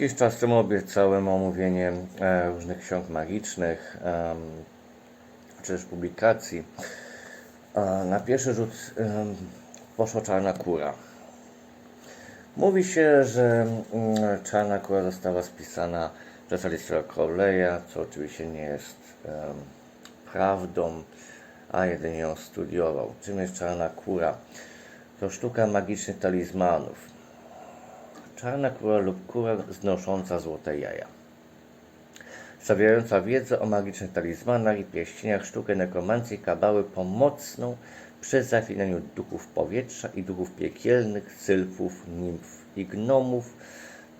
Jakiś czas temu obiecałem omówienie e, różnych ksiąg magicznych, czy też publikacji. A na pierwszy rzut poszła Czarna Kura. Mówi się, że mm, Czarna Kura została spisana przez Aleister Crowley'a, co oczywiście nie jest prawdą, a jedynie ją studiował. Czym jest Czarna Kura? To sztuka magicznych talizmanów. Czarna kura lub kura znosząca złote jaja. Zawierająca wiedzę o magicznych talizmanach i pierścieniach, sztukę nekromancji, kabały pomocną przy zaklinaniu duchów powietrza i duchów piekielnych, sylfów, nimf i gnomów,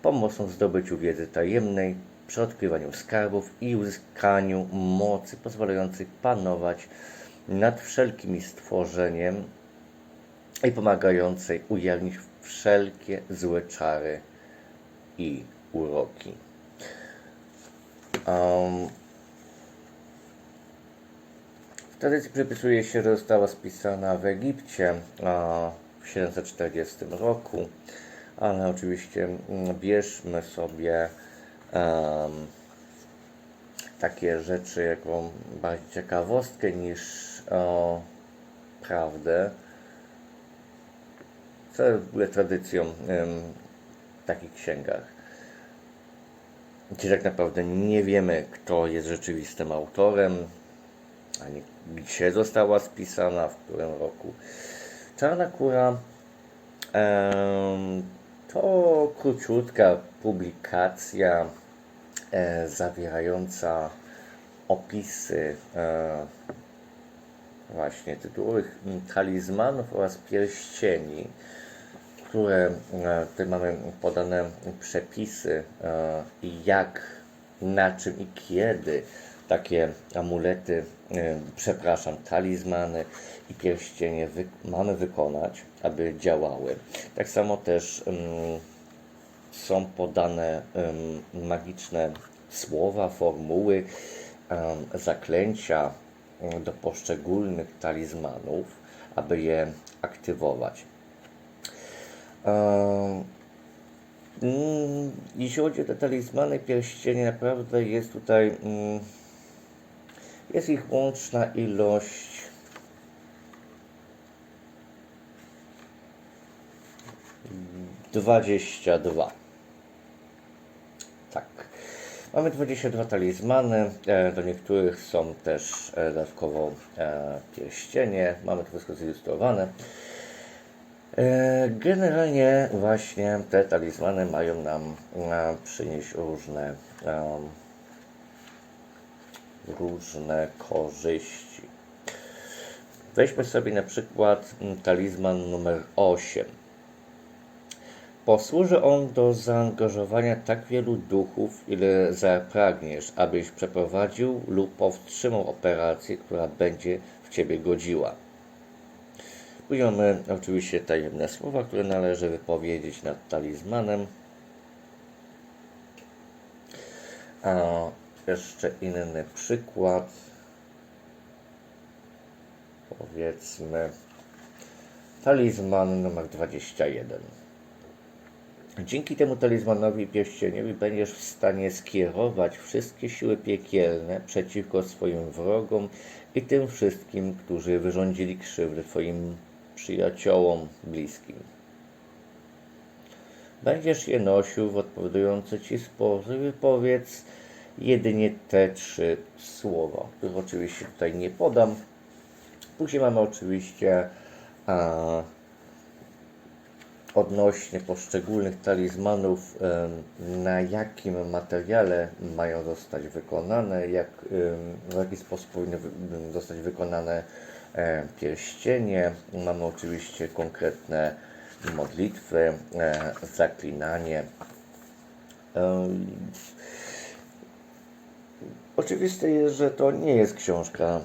pomocą w zdobyciu wiedzy tajemnej, przy odkrywaniu skarbów i uzyskaniu mocy pozwalającej panować nad wszelkim stworzeniem i pomagającej ujawnić wszelkie złe czary i uroki. Um, w tradycji przypisuje się, że została spisana w Egipcie a, w 740 roku, ale oczywiście mm, bierzmy sobie em, takie rzeczy jako bardziej ciekawostkę niż o, prawdę co jest w ogóle tradycją w takich księgach. Gdzie tak naprawdę nie wiemy, kto jest rzeczywistym autorem, ani gdzie została spisana, w którym roku. Czarna Kura to króciutka publikacja e, zawierająca opisy e, właśnie tytułowych talizmanów oraz pierścieni, które e, tutaj mamy podane przepisy e, i jak, na czym i kiedy takie amulety, e, przepraszam, talizmany i pierścienie wy, mamy wykonać, aby działały. Tak samo też mm, są podane em, magiczne słowa, formuły, em, zaklęcia em, do poszczególnych talizmanów, aby je aktywować. Em, mm, Jeśli chodzi o te talizmany, pierścienie, naprawdę jest tutaj, mm, jest ich łączna ilość 22. Tak. Mamy 22 talizmany. e, Do niektórych są też e, dodatkowo e, pierścienie. Mamy to wszystko zilustrowane. E, Generalnie właśnie te talizmany mają nam e, przynieść różne, em, różne korzyści. Weźmy sobie na przykład talizman numer 8. Posłuży on do zaangażowania tak wielu duchów, ile zapragniesz, abyś przeprowadził lub powstrzymał operację, która będzie w Ciebie godziła. Później mamy oczywiście tajemne słowa, które należy wypowiedzieć nad talizmanem. A jeszcze inny przykład. Powiedzmy talizman numer 21. Dzięki temu talizmanowi pierścieniowi będziesz w stanie skierować wszystkie siły piekielne przeciwko swoim wrogom i tym wszystkim, którzy wyrządzili krzywdę Twoim przyjaciołom bliskim. Będziesz je nosił w odpowiadający Ci sposób i wypowiedz jedynie te trzy słowa, których oczywiście tutaj nie podam. Później mamy oczywiście a, odnośnie poszczególnych talizmanów, na jakim materiale mają zostać wykonane, jak, w jaki sposób powinny zostać wykonane pierścienie. Mamy oczywiście konkretne modlitwy, e, zaklinanie. Em, Oczywiste jest, że to nie jest książka,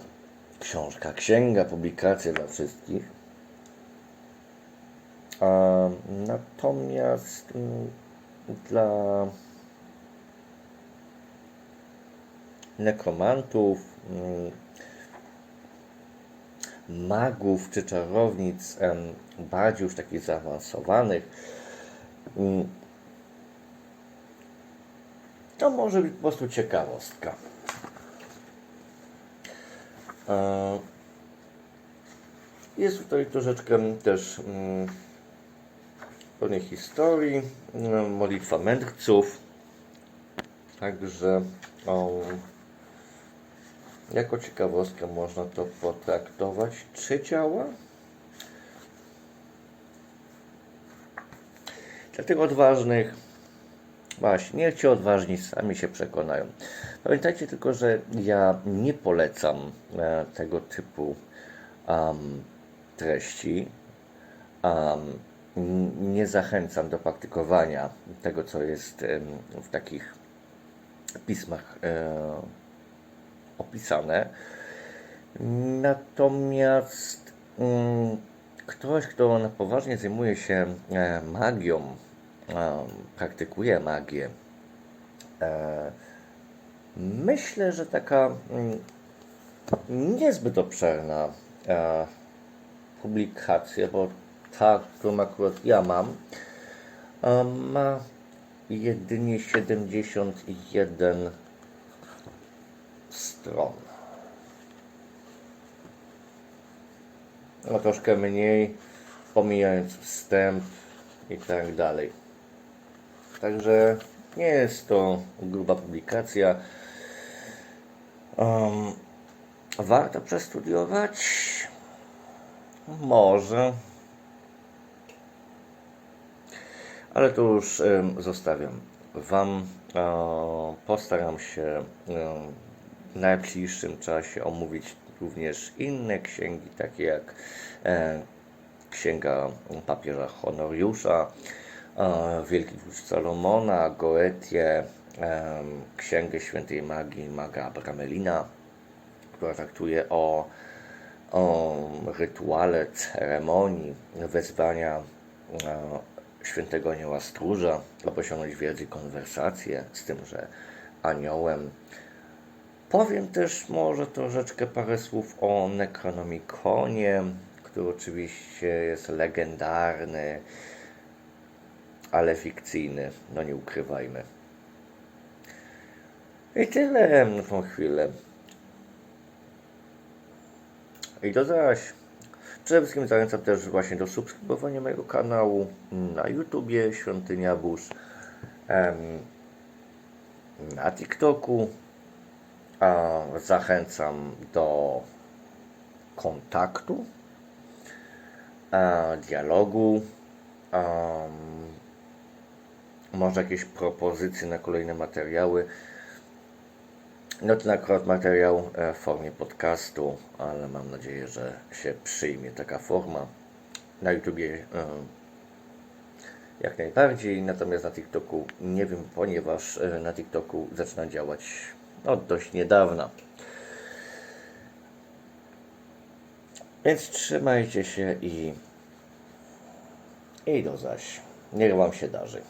książka, księga, publikacja dla wszystkich. A, natomiast dla nekromantów, magów czy czarownic bardziej już takich zaawansowanych, mm, To może być po prostu ciekawostka. E, Jest tutaj troszeczkę też mm, pewnej historii, mm, modlitwa mędrców. Także jako ciekawostkę można to potraktować. Czy działa? Dla tych odważnych, właśnie, niech ci odważni sami się przekonają. Pamiętajcie tylko, że ja nie polecam e, tego typu am, treści. N- nie zachęcam do praktykowania tego, co jest w takich pismach e, opisane. Natomiast mm, ktoś, kto na poważnie zajmuje się e, magią, e, praktykuje magię, e, myślę, że taka mm, niezbyt obszerna publikacja, bo ta, którą akurat ja mam, ma jedynie 71 stron. No troszkę mniej, pomijając wstęp i tak dalej. Także nie jest to gruba publikacja. Um, warto przestudiować? Może. Ale to już em, zostawiam Wam. E, postaram się em, w najbliższym czasie omówić również inne księgi, takie jak e, Księga papieża Honoriusza, e, Wielki Wódz Salomona, Goetię, e, Księgę Świętej Magii Maga Abramelina, która traktuje o, o rytuale, ceremonii wezwania świętego anioła stróża, aby osiągnąć wiedzę i konwersację z tymże aniołem. Powiem też może troszeczkę parę słów o Necronomiconie, który oczywiście jest legendarny, ale fikcyjny, no nie ukrywajmy. I tyle na tą chwilę. I to zaś. Przede wszystkim zachęcam też właśnie do subskrybowania mojego kanału na YouTubie Świątynia Burz, na TikToku. Zachęcam do kontaktu, dialogu, może jakieś propozycje na kolejne materiały. No ten akurat materiał e, w formie podcastu, ale mam nadzieję, że się przyjmie taka forma. Na YouTubie e, jak najbardziej, natomiast na TikToku nie wiem, ponieważ e, na TikToku zaczyna działać od dość niedawna. Więc trzymajcie się i, i do zaś. Niech Wam się darzy.